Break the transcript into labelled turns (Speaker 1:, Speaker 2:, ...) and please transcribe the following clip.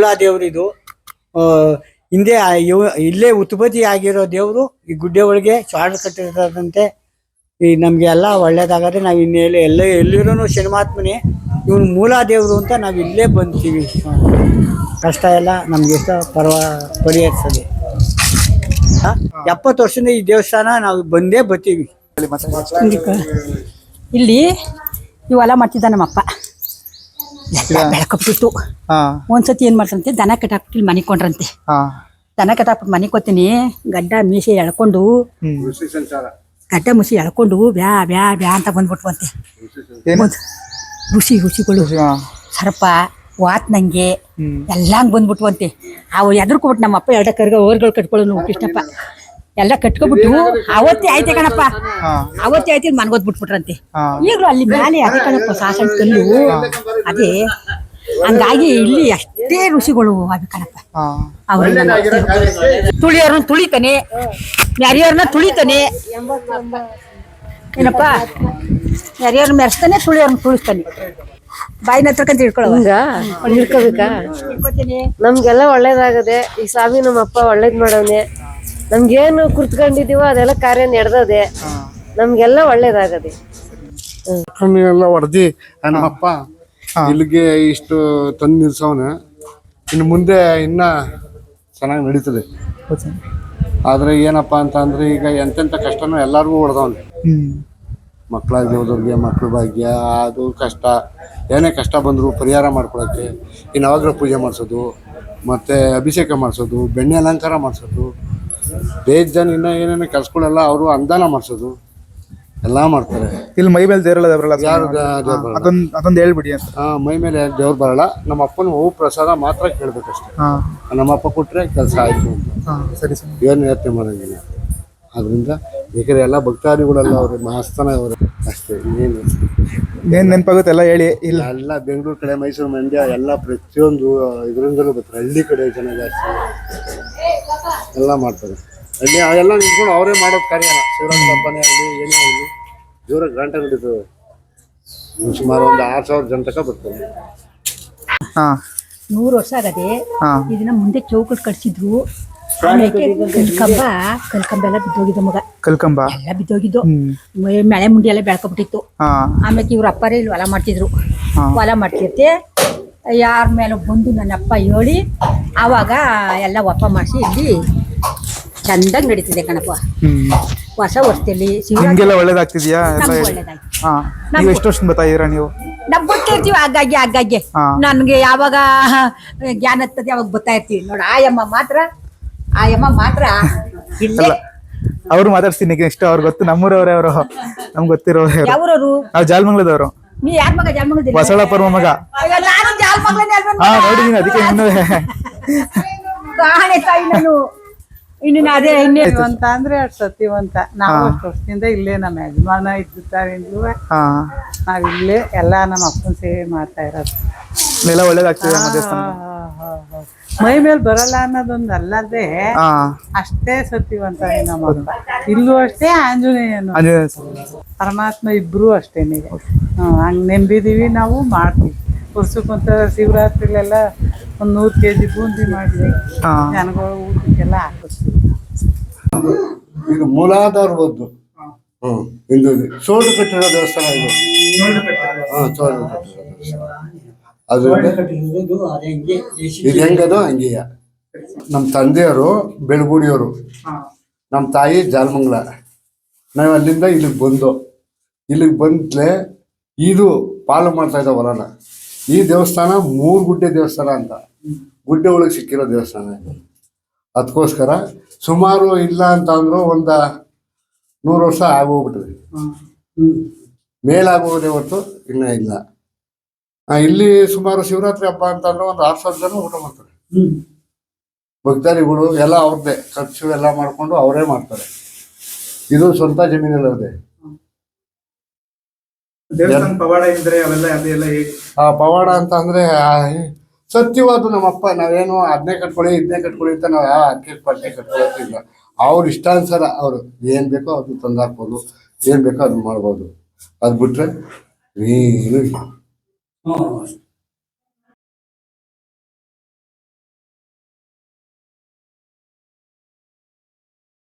Speaker 1: ಮೂಲ ದೇವ್ರು ಇದು ಆ, ಹಿಂದೆ ಇವ- ಇಲ್ಲೇ ಉತ್ಪತ್ತಿ ಆಗಿರೋ ದೇವರು ಈ ಗುಡ್ಡೆ ಒಳಗೆ ಚಾಡ್ ಕಟ್ಟಿರೋದಂತೆ. ಈ ನಮ್ಗೆ ಎಲ್ಲ ಒಳ್ಳೇದಾಗದೆ ನಾವು ಇನ್ನೆಲ್ಲ ಎಲ್ಲ ಎಲ್ಲಿರೋನು ಶನಿಮಾತ್ಮನೇ ಇವನು ಮೂಲ ದೇವರು ಅಂತ ನಾವು ಇಲ್ಲೇ ಬಂತೀವಿ ಕಷ್ಟ ಎಲ್ಲ ನಮ್ಗೆ ಎಷ್ಟೋ ಪರ್ವ ಪರಿಹರಿಸದೆ ಎಪ್ಪತ್ತು ವರ್ಷದಿಂದ ಈ ದೇವಸ್ಥಾನ ನಾವು ಬಂದೇ ಬತ್ತೀವಿ
Speaker 2: ಇಲ್ಲಿ ಇವೆಲ್ಲ ಮಾಡ್ತಿದ್ದ ನಮ್ಮಪ್ಪ.
Speaker 3: ಹಾ.
Speaker 2: ಒಂದ್ಸತಿ ಏನ್ ಮಾಡ್ತಂತೆ ದನ ಕಟ್ಟಾಕ್ಬಿಟ್ಟು ಮನೆ ಕೊಂಡ್ರಂತೆ.
Speaker 3: ಹಾ.
Speaker 2: ದನ ಕಟ್ಟಾಕ್ಬಿಟ್ಟು ಮನೆ ಕೊತ್ತೀನಿ ಗಡ್ಡ ಮೀಸೆ ಎಳ್ಕೊಂಡು ಗಡ್ಡ ಮುಸಿ ಎಳ್ಕೊಂಡು ಬ್ಯಾ ಬ್ಯಾ ಬ್ಯಾ ಅಂತ ಬಂದ್ಬಿಟ್ವಂತೆ.
Speaker 3: ಹುಸಿ
Speaker 2: ಋಷಿ ಋಷಿಗಳು
Speaker 3: ಹಾ.
Speaker 2: ಸರ್ಪ ವಾತ್ನಂಗೆ
Speaker 3: ನಂಗೆ
Speaker 2: ಎಲ್ಲ ಹಂಗ್ ಬಂದ್ಬಿಟ್ವಂತೆ. ಅವು ಎದ್ರಕೊಬಿಟ್ಟು ನಮ್ಮ ಅಪ್ಪ ಎರಡ ಕರ್ಗ ಓರ್ಗಳು ಕಟ್ಕೊಳ್ಳೋನು ಕೃಷ್ಣಪ್ಪ. ಎಲ್ಲ ಕಟ್ಕೊಬಿಟ್ಟು ಅವತ್ತೇ ಆಯ್ತೆ ಕಣಪ್ಪ. ಅವತ್ತೆ ಆಯ್ತು ಮನ್ಗೋದ್ ಬಿಟ್ಬಿಟ್ರಂತೆ. ಈಗಲೂ ಅಲ್ಲಿ ಮೇಲೆ ಅದೇ ಕಣಪ್ಪ ಸಾಸಣ ಕಲ್ಲು? ಅದೇ ಹಂಗಾಗಿ ಇಲ್ಲಿ ಅಷ್ಟೇ ಋಷಿಗಳು ಅದು ಕಣಪ್ಪ.
Speaker 3: ಹಾ.
Speaker 2: ಅವ್ರನ್ನ ತುಳಿಯೋರ್ನ ತುಳಿತಾನೆ ಮ್ಯಾರಿಯೋರ್ನ ತುಳಿತಾನೆ. ಏನಪ್ಪ? ಮ್ಯಾರಿಯೋರ್ನ ಮೆರೆಸ್ತಾನೆ ತುಳಿಯೋರ್ನ ತುಳಿಸ್ತಾನೆ. ಬಾಯಿನ ಹತ್ರಕಂತ
Speaker 4: ಹಿಂಗ? ಹಿಡ್ಕೋಬೇಕಾ? ನಮ್ಗೆಲ್ಲ ಒಳ್ಳೇದಾಗದೆ ಈ ಸ್ವಾಮಿ ನಮ್ಮ ಅಪ್ಪ ಒಳ್ಳೇದ್ ಮಾಡವ್ನೆ ನಮ್ಗೇನು ಕುರ್ತ್ಕೊಂಡಿದೀವೋ ಅದೆಲ್ಲ ಕಾರ್ಯ ನಡೆದದೆ. ನಮ್ಗೆಲ್ಲ ಒಳ್ಳೇದಾಗದೆ.
Speaker 5: ಎಲ್ಲ ಹೊಡೆದಿ ನಮ್ಮಪ್ಪ ಇಲ್ಲಿಗೆ ಇಷ್ಟು ತಂದು ನಿಲ್ಸವನೆ. ಇನ್ನು ಮುಂದೆ ಇನ್ನ ಚೆನ್ನಾಗಿ ನಡೀತದೆ. ಆದ್ರೆ ಏನಪ್ಪಾ ಅಂತ ಅಂದ್ರೆ ಈಗ ಎಂತೆಂತ ಕಷ್ಟನೂ ಎಲ್ಲರಿಗೂ ಹೊಡೆದವನೆ. ಮಕ್ಕಳಾಗಿ ಹೋದವ್ರಿಗೆ ಮಕ್ಳ ಭಾಗ್ಯ ಅದು ಕಷ್ಟ. ಏನೇ ಕಷ್ಟ ಬಂದರೂ ಪರಿಹಾರ ಮಾಡ್ಕೊಳಕ್ಕೆ. ಈ ನವಗ್ರಹ ಪೂಜೆ ಮಾಡಿಸೋದು ಮತ್ತು ಅಭಿಷೇಕ ಮಾಡಿಸೋದು ಬೆಣ್ಣೆ ಅಲಂಕಾರ ಮಾಡಿಸೋದು. ಬೇಜ್ ಜನ ಇನ್ನೂ ಏನೇನು ಕೆಲಸಗಳೆಲ್ಲ ಅವರು ಅನುದಾನ ಮಾಡಿಸೋದು. ಎಲ್ಲ ಮಾಡ್ತಾರೆ.
Speaker 3: ಇಲ್ಲಿ ಮೈ ಮೇಲೆ ದೇವರಲ್ಲ ದೇವರಲ್ಲ
Speaker 5: ಯಾರು ದೇವ್ರು ಬರಲ್ಲ.
Speaker 3: ಅದೊಂದ್ ಅದೊಂದ್ ಹೇಳ್ಬಿಡಿ ಅಂತ.
Speaker 5: ಆ, ಮೈ ಮೇಲೆ ದೇವ್ರು ಬರಲ್ಲ. ನಮ್ಮ ಅಪ್ಪನ ಹೂವು ಪ್ರಸಾದ ಮಾತ್ರ ಕೇಳಬೇಕಷ್ಟೇ.
Speaker 3: ಹಾಂ.
Speaker 5: ನಮ್ಮ ಅಪ್ಪ ಕೊಟ್ಟರೆ ಕೆಲಸ ಆಯಿತು ಅಂತ.
Speaker 3: ಹಾ ಸರಿ ಸರಿ.
Speaker 5: ಏನು ಯೋಚನೆ ಮಾಡೋಂಗಿಲ್ಲ ಅದರಿಂದ ಬೇಕಾದ್ರೆ ಎಲ್ಲ ಭಕ್ತಾದಿಗಳೆಲ್ಲ ಅವ್ರ ಮಹಾಸ್ಥಾನ ಅವರು ಅಷ್ಟೇ ಇನ್ನೇನು
Speaker 3: ಏನ್ ನೆನಪಾಗುತ್ತೆ? ಎಲ್ಲ ಹೇಳಿ ಇಲ್ಲ.
Speaker 5: ಎಲ್ಲ ಬೆಂಗಳೂರು ಕಡೆ ಮೈಸೂರು ಮಂಡ್ಯ ಎಲ್ಲ ಪ್ರತಿಯೊಂದು ಇದರಿಂದಲೂ ಬರ್ತಾರೆ. ಹಳ್ಳಿ ಕಡೆ ಜನ ಜಾಸ್ತಿ. ಎಲ್ಲ ಮಾಡ್ತಾರೆ. ಅಲ್ಲಿ ಅವೆಲ್ಲ ನಿಂತ್ಕೊಂಡು ಅವರೇ ಮಾಡೋದು ಕಾರ್ಯ ಶಿವರಾತ್ರಿ ಹಬ್ಬನೇ ಆಗಲಿ ಏನೇ ಆಗಲಿ ಜೋರ ಗಂಟೆ ನಡೀತದೆ ಸುಮಾರು ಒಂದು ಆರು ಸಾವಿರ ಜನ ತಕ ಬರ್ತಾರೆ.
Speaker 3: ಹಾ.
Speaker 2: ನೂರು ವರ್ಷ ಆಗದೆ
Speaker 3: ಹಾ.
Speaker 2: ಇದನ್ನ ಮುಂದೆ ಚೌಕಟ್ ಕಟ್ಸಿದ್ರು. ಆಮೇಲೆ ಕಲ್ಕಂಬ ಕಲ್ಕಂಬ ಎಲ್ಲ ಬಿದ್ದೋಗಿದ್ದು ಮಗ.
Speaker 3: ಕಲ್ಕಂಬ?
Speaker 2: ಎಲ್ಲ ಬಿದ್ದೋಗಿದ್ದು. ಮ- ಮಳೆ ಮುಂಡಿ ಎಲ್ಲ ಬೆಳ್ಕೊಬಿಟ್ಟಿತ್ತು.
Speaker 3: ಹಾ.
Speaker 2: ಆಮೇಲೆ ಇವ್ರ ಅಪ್ಪರೇ ಇಲ್ಲಿ ಹೊಲ ಮಾಡ್ತಿದ್ರು. ಹೊಲ ಮಾಡ್ತಿರ್ತೆ. ಯಾರ ಮೇಲೆ ಬಂದು ನನ್ನ ಅಪ್ಪ ಹೇಳಿ ಆವಾಗ ಎಲ್ಲ ಒಪ್ಪ ಮಾಡಿಸಿ ಇಲ್ಲಿ ಚಂದಾಗಿ ನಡೀತಿದೆ ಕಣಪ್ಪ.
Speaker 3: ವರ್ಷ
Speaker 2: ಹೊಸ ವರ್ಷದಲ್ಲಿ
Speaker 3: ನಿಮ್ಗೆಲ್ಲ ಒಳ್ಳೇದಾಗ್ತಿದ್ಯಾ? ಎಲ್ಲ
Speaker 2: ನಮ್ಗೆ ಒಳ್ಳೇದಾಯ್ತು
Speaker 3: ಹಾ ನೀವು ಎಷ್ಟು ವರ್ಷದಿಂದ ಬರ್ತಾ ಇದೀರಾ ನೀವು?
Speaker 2: ನಾವು ಬರ್ತಾ ಇರ್ತೀವಿ ಆಗಾಗ್ಗೆ ಆಗಾಗ್ಗೆ
Speaker 3: ಹಾ.
Speaker 2: ನನ್ಗೆ ಯಾವಾಗ ಜ್ಞಾನ ಹತ್ತದ ಯಾವಾಗ ಬರ್ತಾ ಇರ್ತೀವಿ. ನೋಡ ಆಯಮ್ಮ ಮಾತ್ರ ಆಯಮ್ಮ ಮಾತ್ರ ಇಲ್ಲೇ.
Speaker 3: ಅಲ್ಲ ಅವ್ರು ಮಾತಾಡ್ತೀನಿ ನೆಕ್ಸ್ಟ್ ಅವ್ರು ಗೊತ್ತು ನಮ್ಮೂರವ್ರೆ ಅವರು. ನಮ್ಗೆ ಗೊತ್ತಿರೋರು
Speaker 2: ಯಾವ್ರವ್ರು?
Speaker 3: ನಾವು ಜಾಲ್ಮಂಗ್ಲದವರು.
Speaker 2: ನೀ ಯಾರ ಮಗ
Speaker 3: ಬಸವಳಪ್ಪರ ಮಗ.
Speaker 2: ನಾನು ಜಾಲ ಮಗಳೇ
Speaker 3: ಹಾ ನೋಡಿದೀನಿ ಅದಕ್ಕೆ ಇನ್ನೂ
Speaker 2: ಕಾಣೆ ತಾಯಿ ನಾನು. ಇನ್ನು ನಾ ಅದೇ ಇನ್ನೇನು
Speaker 6: ಸತ್ಯವಂತ ಅಂದ್ರೆ ಅಷ್ಟ್ ಸತ್ಯವಂತ ನಾವು ಅಷ್ಟು ವರ್ಷದಿಂದ ಇಲ್ಲೇ ನಮ್ಮ ಯಜಮಾನ ಇದ್ದಿದ್ದಾರಿಂದಲೂ ನಾವ್ ಇಲ್ಲೇ ಎಲ್ಲಾ ನಮ್ಮ ಅಪ್ಪನ ಸೇವೆ ಮಾಡ್ತಾ ಇರೋದು.
Speaker 3: ಎಲ್ಲ ಒಳ್ಳೇದಾಗ್ತದೆ ನಮ್ಮ ದೇವಸ್ಥಾನ.
Speaker 6: ಮೈ ಮೇಲೆ ಬರಲ್ಲ ಅನ್ನೋದೊಂದು ಅಲ್ಲದೆ ಅಷ್ಟೇ ಸತ್ಯವಂತ ನಮ್ಮ ಅಪ್ಪ ಇಲ್ಲೂ ಅಷ್ಟೇ ಆಂಜನೇಯನು.
Speaker 3: ಆಂಜನೇಯ
Speaker 6: ಪರಮಾತ್ಮ ಇಬ್ರು ಅಷ್ಟೇನೆ ನೀವು ಹಂಗ್ ನೆಂಬಿದೀವಿ ನಾವು ಮಾಡ್ತೀವಿ. ವರ್ಷಕ್ಕೊಂತ ಶಿವರಾತ್ರಿಲೆಲ್ಲ ಒಂದ್ ನೂರ್ ಕೆಜಿ ಬೂಂದಿ ಮಾಡಿದ್ವಿ. ಜನಗಳು ಊಟಕ್ಕೆಲ್ಲ
Speaker 5: ಇದು ಮೂಲಾಧಾರ ಬದ್ದು ಹ್ಮ್. ಹಿಂದೂ ಸೋಡು ಕಟ್ಟಿರೋ ದೇವಸ್ಥಾನ ಇದು. ಹಾ ಸೋಡು ಕಟ್ಟಿರೋ ದೇವಸ್ಥಾನ. ಅದರಿಂದ ಇದು ಹೆಂಗದು ಹಂಗೀಯ. ನಮ್ಮ ತಂದೆಯವರು ಬೆಳಗುಡಿಯವರು. ನಮ್ಮ ತಾಯಿ ಜಾಲಮಂಗ್ಲ. ನಾವು ಅಲ್ಲಿಂದ ಇಲ್ಲಿಗೆ ಬಂದು ಇಲ್ಲಿಗೆ ಬಂದ್ಲೆ ಇದು ಪಾಲು ಮಾಡ್ತಾ ಇದ್ದ ಹೊಲನ. ಈ ದೇವಸ್ಥಾನ ಮೂರು ಗುಡ್ಡೆ ದೇವಸ್ಥಾನ ಅಂತ. ಗುಡ್ಡೆ ಒಳಗೆ ಸಿಕ್ಕಿರೋ ದೇವಸ್ಥಾನ ಇದು. ಅದಕ್ಕೋಸ್ಕರ ಸುಮಾರು ಇಲ್ಲ ಅಂತ ಅಂದ್ರು ಒಂದ ನೂರು ವರ್ಷ ಆಗೋಗ್ಬಿಟ್ಟಿದೆ ಮೇಲಾಗೋದೇ ಹೊತ್ತು ಇನ್ನೂ ಇಲ್ಲ. ಇಲ್ಲಿ ಸುಮಾರು ಶಿವರಾತ್ರಿ ಹಬ್ಬ ಅಂತಂದ್ರೆ ಒಂದು ಆರು ಸಾವಿರ ಜನ ಊಟ ಮಾಡ್ತಾರೆ. ಭಕ್ತಾದಿಗಳು ಎಲ್ಲ ಅವ್ರದ್ದೇ. ಖರ್ಚು ಎಲ್ಲ ಮಾಡ್ಕೊಂಡು ಅವರೇ ಮಾಡ್ತಾರೆ. ಇದು ಸ್ವಂತ ಜಮೀನಲ್ಲದೆ.
Speaker 3: ಪವಾಡ ಇದ್ರೆ ಅವೆಲ್ಲ
Speaker 5: ಪವಾಡ ಅಂತ ಅಂದ್ರೆ ಸತ್ಯವಾದ ನಮ್ಮಪ್ಪ, ನಾವೇನು ಅದನ್ನೇ ಕಟ್ಕೊಳ್ಳಿ ಇದನ್ನೇ ಕಟ್ಕೊಳ್ಳಿ ಅಂತ ನಾವು ಯಾವ ಅಕ್ಕಿ ಪಟ್ಟೆ ಕಟ್ಕೊಳ್ಳೋದಿಲ್ಲ ಅವ್ರ ಇಷ್ಟಾನುಸಾರ ಅವರು ಏನ್ ಬೇಕೋ ಅದು ತಂದು ಹಾಕ್ಬೋದು ಏನ್ ಬೇಕೋ ಅದು ಮಾಡ್ಬೋದು. ಅದ್ ಬಿಟ್ರೆ ಇಲ್ಲ.